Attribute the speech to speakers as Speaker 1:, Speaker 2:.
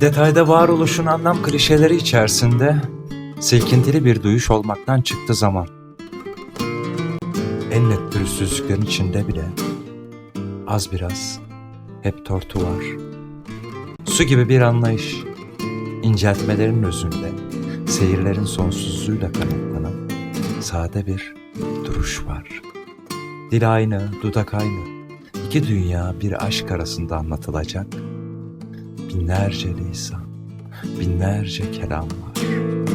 Speaker 1: Detayda varoluşun anlam klişeleri içerisinde silkintili bir duyuş olmaktan çıktı zaman. En net pürüzsüzlüklerin içinde bile az biraz hep tortu var. Su gibi bir anlayış, inceltmelerin özünde, seyirlerin sonsuzluğuyla kanatlanan sade bir duruş var. Dil aynı, dudak aynı. İki dünya bir aşk arasında anlatılacak binlerce lisan, binlerce kelam var.